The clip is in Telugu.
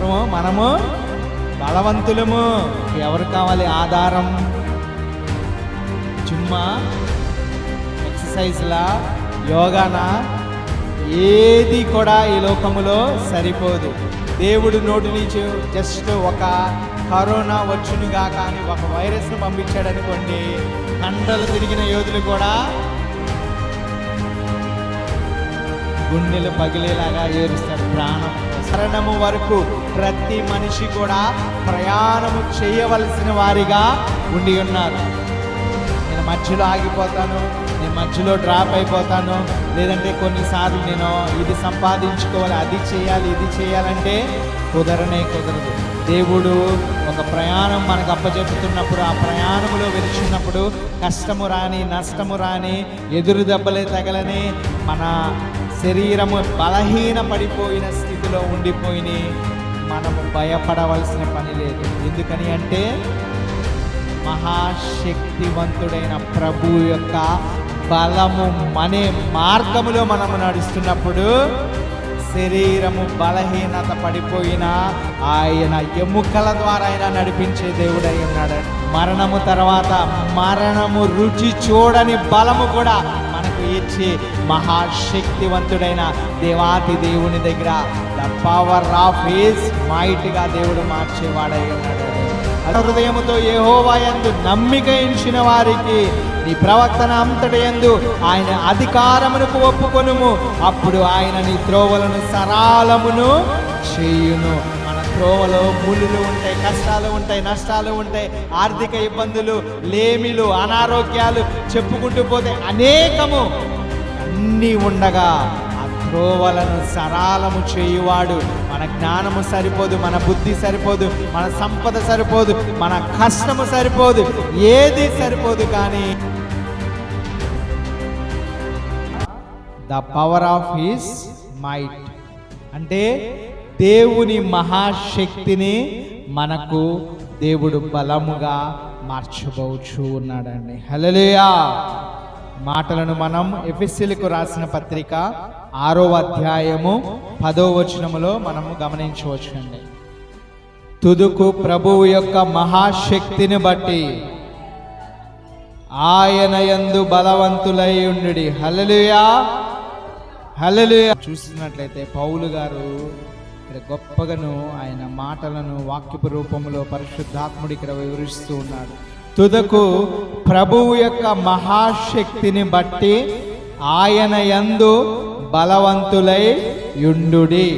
ఎవరు మనము బలవంతులము. ఎవరు కావాలి ఆధారం? చుమ్మా ఎక్సర్సైజ్లా యోగానా? ఏది కూడా ఈ లోకములో సరిపోదు. దేవుడు నోటి నుంచి జస్ట్ ఒక కరోనా వచ్చునుగా కానీ ఒక వైరస్ను పంపించాడనుకోండి కండలు తిరిగిన యోధులు కూడా గుండెలు పగిలేలాగా ఏరుస్తాడు ప్రాణం. శరణము వరకు ప్రతి మనిషి కూడా ప్రయాణము చేయవలసిన వారిగా ఉండి ఉన్నారు. నేను మధ్యలో ఆగిపోతాను. నేను మధ్యలో డ్రాప్ అయిపోతాను. లేదంటే కొన్నిసార్లు నేను ఇది సంపాదించుకోవాలి అది చేయాలి ఇది చేయాలంటే కుదరనే కుదరదు. దేవుడు ఒక ప్రయాణం మనకు అప్పచెప్పుతున్నప్పుడు ఆ ప్రయాణంలో వెలుచున్నప్పుడు కష్టము రాని నష్టము రాని ఎదురు దెబ్బలే తగలని మన శరీరము బలహీన పడిపోయిన స్థితిలో ఉండిపోయి మనము భయపడవలసిన పని లేదు. ఎందుకని అంటే మహాశక్తివంతుడైన ప్రభు యొక్క బలము మనే మార్గములో మనము నడుస్తున్నప్పుడు శరీరము బలహీనత పడిపోయిన ఆయన ఎముకల ద్వారా ఆయన నడిపించే దేవుడై ఉన్నాడు. మరణము తర్వాత మరణము రుచి చూడని బలము కూడా మనకు ఇచ్చి మహాశక్తివంతుడైన దేవాతి దేవుని దగ్గర ద పవర్ ఆఫ్ ఈజ్ మైట్గా దేవుడు మార్చేవాడై ఉన్నాడు. హృదయముతో ఏహోవాయందు నమ్మిక ఇచ్చిన వారికి నీ ప్రవర్తన అంతటయందు ఆయన అధికారమునకు ఒప్పుకొనుము. అప్పుడు ఆయన నీ త్రోవలను సరాలమును చేయును. మన త్రోవలో ముళ్ళు ఉంటాయి కష్టాలు ఉంటాయి నష్టాలు ఉంటాయి ఆర్థిక ఇబ్బందులు లేమిలు అనారోగ్యాలు చెప్పుకుంటూ పోతే అనేకము అన్నీ ఉండగా ఆ త్రోవలను సరాలము చేయువాడు. మన జ్ఞానము సరిపోదు మన బుద్ధి సరిపోదు మన సంపద సరిపోదు మన కష్టము సరిపోదు ఏది సరిపోదు కానీ the power of his might అంటే దేవుని మహాశక్తిని మనకు దేవుడు బలముగా మార్చబోచు ఉన్నాడండి. హలలేయా మాటలను మనం ఎఫిసిలకు రాసిన పత్రిక ఆరో అధ్యాయము పదో వచనములో మనము గమనించవచ్చండి తుదుకు ప్రభువు యొక్క మహాశక్తిని బట్టి ఆయన యందు బలవంతులై ఉండి హలలుయా హల్లెలూయా. చూసినట్లయితే పౌలు గారు ఇక్కడ గొప్పగాను ఆయన మాటలను వాక్యపు రూపంలో పరిశుద్ధాత్ముడు ఇక్కడ వివరిస్తూ ఉన్నాడు. తుదకు ప్రభువు యొక్క మహాశక్తిని బట్టి ఆయన యందు బలవంతులై యుండుడి